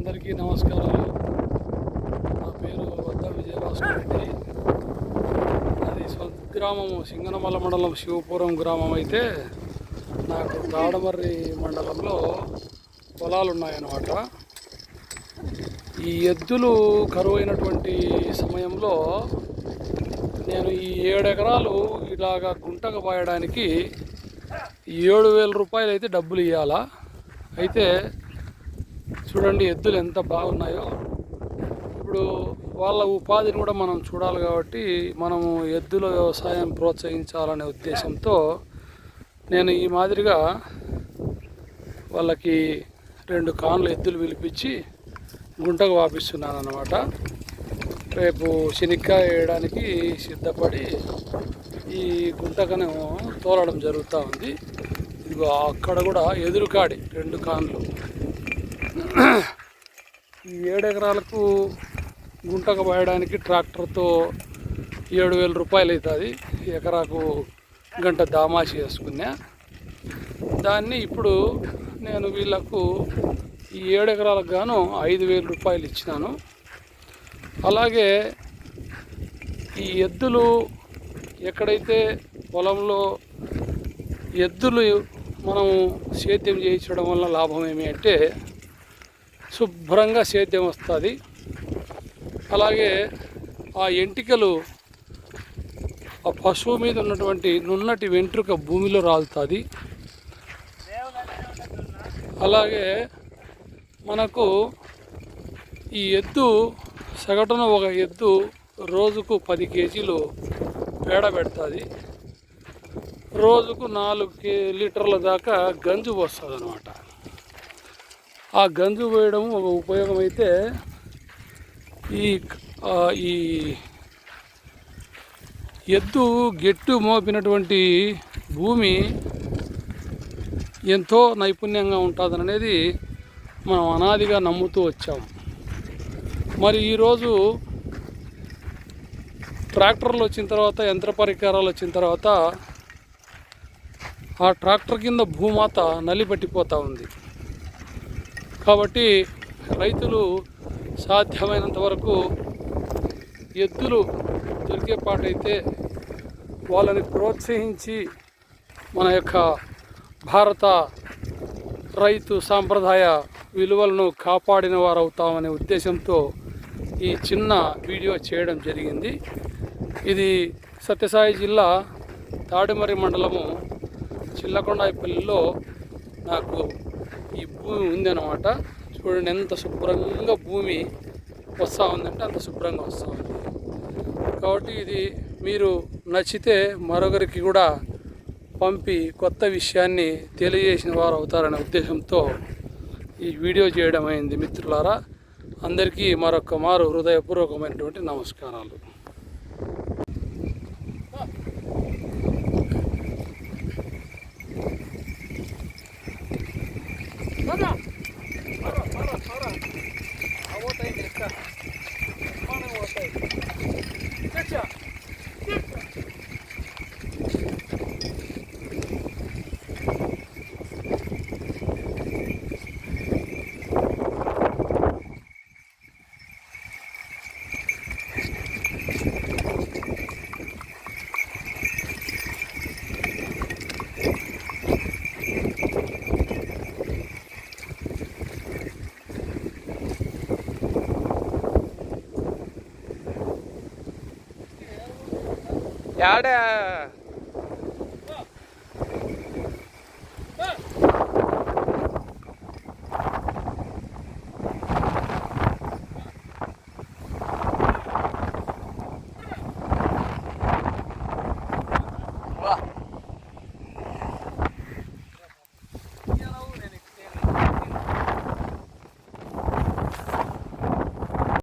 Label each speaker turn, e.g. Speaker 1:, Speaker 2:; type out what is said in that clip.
Speaker 1: అందరికీ నమస్కారాలు. నా పేరు వద్ద విజయభాస్కర్ రెడ్డి. అది స్వగ్రామము సింగనమల మండలం శివపురం గ్రామం అయితే నాకు గాడమర్రి మండలంలో పొలాలు ఉన్నాయన్నమాట ఈ ఎద్దులు కరువైనటువంటి సమయంలో నేను ఈ ఏడు ఎకరాలు ఇలాగా గుంటకు పాయడానికి ఏడు వేల రూపాయలు అయితే డబ్బులు ఇవ్వాలా అయితే చూడండి ఎద్దులు ఎంత బాగున్నాయో. ఇప్పుడు వాళ్ళ ఉపాధిని కూడా మనం చూడాలి కాబట్టి మనము ఎద్దుల వ్యవసాయం ప్రోత్సహించాలనే ఉద్దేశంతో నేను ఈ మాదిరిగా వాళ్ళకి రెండు కాన్లు ఎద్దులు పిలిపించి గుంటకు వాపిస్తున్నాను అన్నమాట రేపు శనిక్కాయ వేయడానికి సిద్ధపడి ఈ గుంటకను తోలడం జరుగుతూ ఉంది. ఇదిగో అక్కడ కూడా ఎదురుకాడి రెండు కాన్లు. ఈ ఏడు ఎకరాలకు గుంటకు పోయడానికి ట్రాక్టర్తో ఏడు వేల రూపాయలు అవుతుంది ఎకరాకు గంట దామాషి వేసుకున్నా. దాన్ని ఇప్పుడు నేను వీళ్ళకు ఈ ఏడు ఎకరాలకు గాను ఐదు వేల రూపాయలు ఇచ్చినాను. అలాగే ఈ ఎద్దులు ఎక్కడైతే పొలంలో ఎద్దులు మనము సేద్యం చేయించడం వల్ల లాభం ఏమి అంటే శుభ్రంగా సేద్యం వస్తుంది. అలాగే ఆ ఎంటికలు ఆ పశువు మీద ఉన్నటువంటి నున్నటి వెంట్రుక భూమిలో రాలుతుంది. అలాగే మనకు ఈ ఎద్దు సగటున ఒక ఎద్దు రోజుకు పది కేజీలు పేడ పెడుతుంది. రోజుకు నాలుగు కే లీటర్ల దాకా గంజు వస్తుంది అనమాట ఆ గంజు పోయడం ఒక ఉపయోగం అయితే ఈ ఈ ఎద్దు గెట్టు మోపినటువంటి భూమి ఎంతో నైపుణ్యంగా ఉంటుందనేది మనం అనాదిగా నమ్ముతూ వచ్చాం. మరి ఈరోజు ట్రాక్టర్లు వచ్చిన తర్వాత యంత్ర పరికరాలు వచ్చిన తర్వాత ఆ ట్రాక్టర్ కింద భూమాత నలిపెట్టిపోతూ ఉంది. కాబట్టి రైతులు సాధ్యమైనంత వరకు ఎద్దులు దొరికే పాటైతే వాళ్ళని ప్రోత్సహించి మన యొక్క భారత రైతు సాంప్రదాయ విలువలను కాపాడిన వారు అవుతామనే ఉద్దేశంతో ఈ చిన్న వీడియో చేయడం జరిగింది. ఇది సత్యసాయి జిల్లా తాడిమర్రి మండలము చిల్లకొండాయిపల్లిలో నాకు భూమి ఉందన్నమాట. చూడండి ఎంత శుభ్రంగా భూమి వస్తూ ఉందంటే అంత శుభ్రంగా వస్తూ ఉంది. కాబట్టి ఇది మీరు నచ్చితే మరొకరికి కూడా పంపి కొత్త విషయాన్ని తెలియజేసిన వారు అవుతారనే ఉద్దేశంతో ఈ వీడియో చేయడం అయింది మిత్రులారా. అందరికీ మరొక మారు హృదయపూర్వకమైనటువంటి నమస్కారాలు.
Speaker 2: Вона. 晓得。